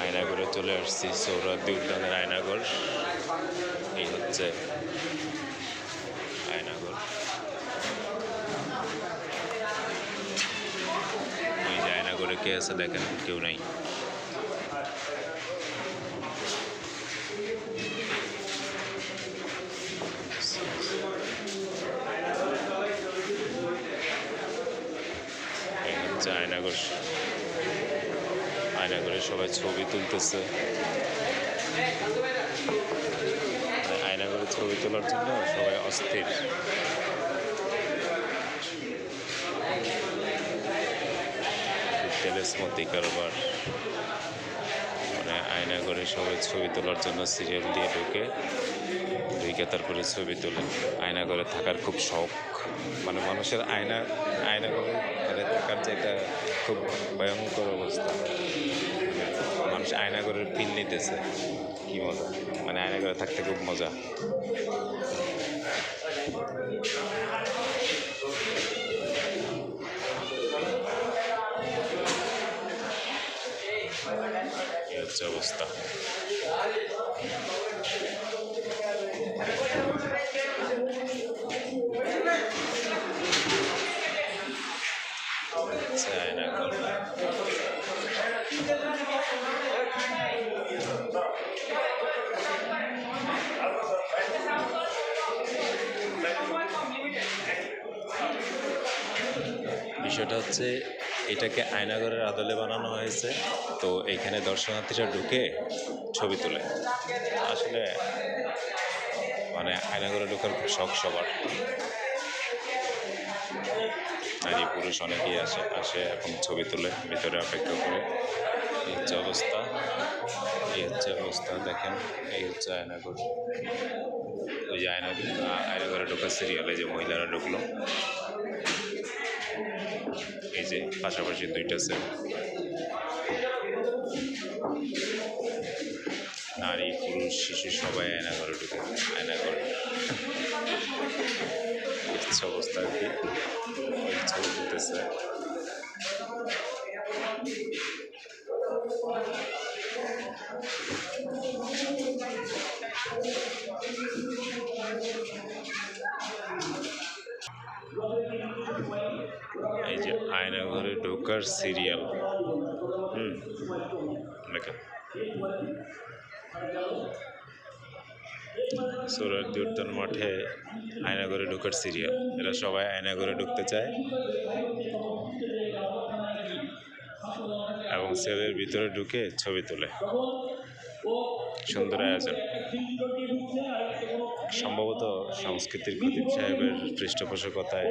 আয়নাগরে চলে আসছি সৌরাদি উদ্যানের আয়নাগর। এই হচ্ছে আয়নাগর। ওই যে আয়নাগরে কে আছে দেখেন, কেউ নাই। হচ্ছে আয়নাগর। আয়নাগরে সবাই ছবি তুলতেছে। আয়না করে ছবি তোলার জন্য সবাই অস্থির। তেলেসমতি কারবার মানে আয়না করে সবাই ছবি তোলার জন্য সিরিয়াল দিয়ে ঢুকে ঢুকে তারপরে ছবি তোলে। আয়না করে থাকার খুব শখ। মানে মানুষের আয়না আয়না করে মানে থাকার যে একটা খুব ভয়ঙ্কর অবস্থা। মানুষ আয়না করে ফিল নিতেছে। কি মজা। মানে আয়না করে থাকতে খুব মজা। এই হচ্ছে অবস্থা। বিষয়টা হচ্ছে এটাকে আয়নাগরের আদলে বানানো হয়েছে। তো এইখানে দর্শনার্থীরা ঢুকে ছবি তোলে। আসলে মানে আয়নাগরে ঢোকার খুব শখ সবার। নারী, পুরুষ অনেকেই আসে আসে এখন ছবি তোলে, ভিতরে অপেক্ষা করে। এই হচ্ছে অবস্থা, এই হচ্ছে অবস্থা, দেখেন, এই হচ্ছে আয়নাগর ওই যে আয়না আয়নাগরে ঢোকার সিরিয়ালে যে মহিলারা ঢুকলো। এই যে পাশাপাশি দুইটা সেট নারী, পুরুষ, শিশু, সবাই আয়না ঘরে ঢুকে, আয়না ঘরে। অবস্থা আর কি। এই যে আয়না ঘরে ঢোকার সিরিয়াল হুম সৌরার্দি উদ্যান মাঠে আয়নাগরে ঢুকার সিরিয়াল এরা সবাই আয়নাগরে ঢুকতে চায়। এবং সেলের ভিতরে ঢুকে ছবি তোলে। সুন্দর আয়োজন। সম্ভবত সংস্কৃতির খতিব সাহেবের পৃষ্ঠপোষকতায়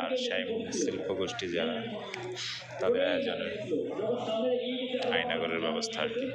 আর সাইমন শিল্প গোষ্ঠী যারা, তাদের আয়োজনে আয়নাগরের ব্যবস্থা আর কি।